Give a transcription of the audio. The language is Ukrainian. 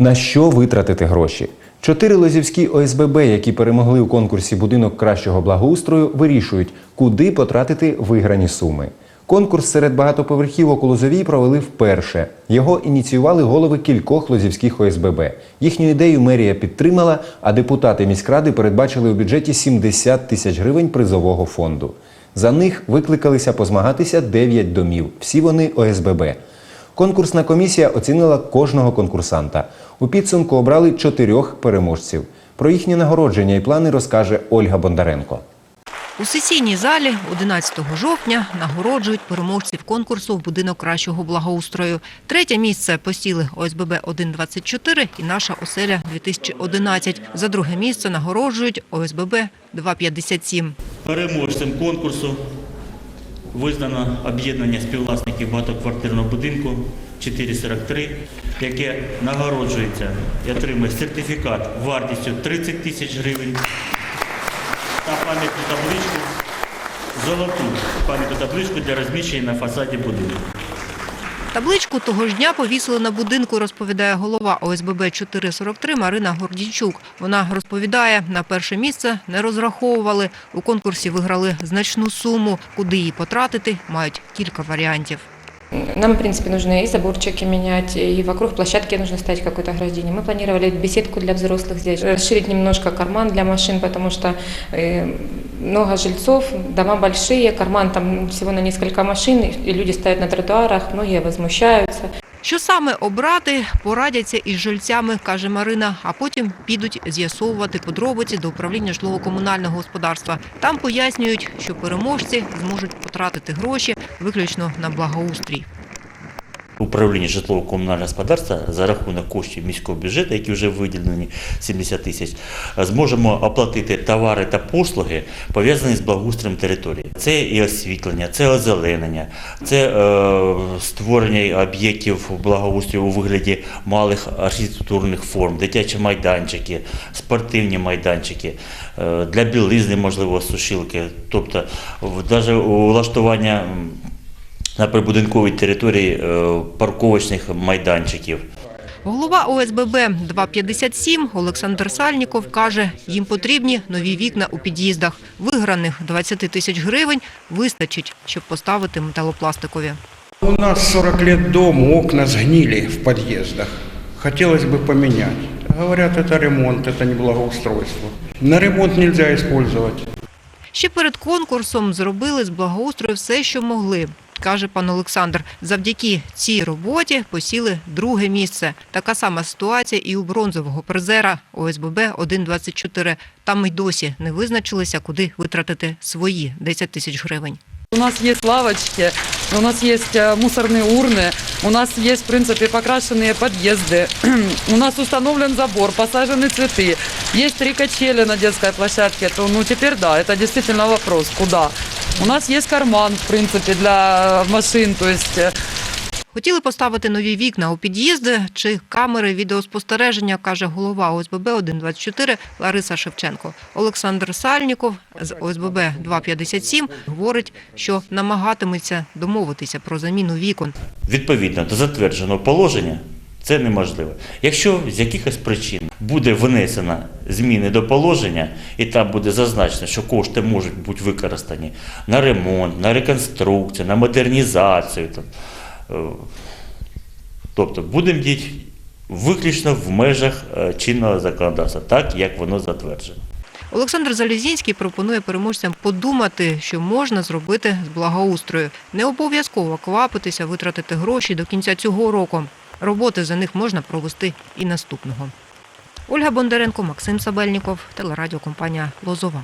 На що витратити гроші? Чотири лозівські ОСББ, які перемогли у конкурсі будинок кращого благоустрою, вирішують, куди потратити виграні суми. Конкурс серед багатоповерхівок у Лозовій провели вперше. Його ініціювали голови кількох лозівських ОСББ. Їхню ідею мерія підтримала, а депутати міськради передбачили у бюджеті 70 тисяч гривень призового фонду. За них викликалися позмагатися 9 домів. Всі вони ОСББ. Конкурсна комісія оцінила кожного конкурсанта. У підсумку обрали чотирьох переможців. Про їхнє нагородження і плани розкаже Ольга Бондаренко. У сесійній залі 11 жовтня нагороджують переможців конкурсу в будинок кращого благоустрою. Третє місце посіли ОСББ 124 і наша оселя 2011. За друге місце нагороджують ОСББ 257. Переможцем конкурсу визнано об'єднання співвласників багатоквартирного будинку 443, яке нагороджується і отримує сертифікат вартістю 30 тисяч гривень та пам'ятну табличку, золоту пам'ятну табличку для розміщення на фасаді будинку. Табличку того ж дня повісили на будинку, розповідає голова ОСББ 443 Марина Гордійчук. Вона розповідає, на перше місце не розраховували. У конкурсі виграли значну суму. Куди її потратити, мають кілька варіантів. Нам, в принципе, нужно и заборчики менять, и вокруг площадки нужно ставить какое-то ограждение. Мы планировали беседку для взрослых здесь, расширить немножко карман для машин, потому что э, много жильцов, дома большие, карман там всего на несколько машин, и люди стоят на тротуарах, многие возмущаются. Що саме обрати, порадяться із жильцями, каже Марина, а потім підуть з'ясовувати подробиці до управління житлово-комунального господарства. Там пояснюють, що переможці зможуть потратити гроші виключно на благоустрій. Управління житлово-комунального господарства за рахунок коштів міського бюджету, які вже виділені 70 тисяч, зможемо оплатити товари та послуги, пов'язані з благоустроєм території. Це і освітлення, це озеленення, це е, створення об'єктів благоустрою у вигляді малих архітектурних форм, дитячі майданчики, спортивні майданчики, е, для білизни, можливо, сушилки, тобто навіть улаштування м, на прибудинковій території е, парковочних майданчиків. Голова ОСББ 257 Олександр Сальніков каже, їм потрібні нові вікна у під'їздах. Виграних 20 тисяч гривень вистачить, щоб поставити металопластикові. У нас 40 лет дому, окна сгнили в подъездах. Хотелось бы поменять. Говорят, это ремонт, это не благоустройство. На ремонт нельзя использовать. Ще перед конкурсом зробили з благоустрою все, що могли. Каже пан Олександр, завдяки цій роботі посіли друге місце. Така сама ситуація і у бронзового призера ОСББ 124. Там й досі не визначилися, куди витратити свої 10 тисяч гривень. У нас есть лавочки, у нас есть э, мусорные урны, у нас есть, в принципе, покрашенные подъезды, у нас установлен забор, посажены цветы, есть три качели на детской площадке, то, ну, теперь да, это действительно вопрос, куда. У нас есть карман, в принципе, для машин, то есть э, Хотіли поставити нові вікна у під'їзди чи камери відеоспостереження, каже голова ОСББ 124 Лариса Шевченко. Олександр Сальніков з ОСББ 257 говорить, що намагатиметься домовитися про заміну вікон. Відповідно до затвердженого положення, це неможливо. Якщо з якихось причин буде внесено зміни до положення, і там буде зазначено, що кошти можуть бути використані на ремонт, на реконструкцію, на модернізацію, е, тобто будемо діяти виключно в межах е, чинного законодавства, так як воно затверджено. Олександр Залізінський пропонує переможцям подумати, що можна зробити з благоустрою. Не обов'язково квапитися, витратити гроші до кінця цього року. Роботи за них можна провести і наступного. Ольга Бондаренко, Максим Сабельніков, телерадіокомпанія Лозова.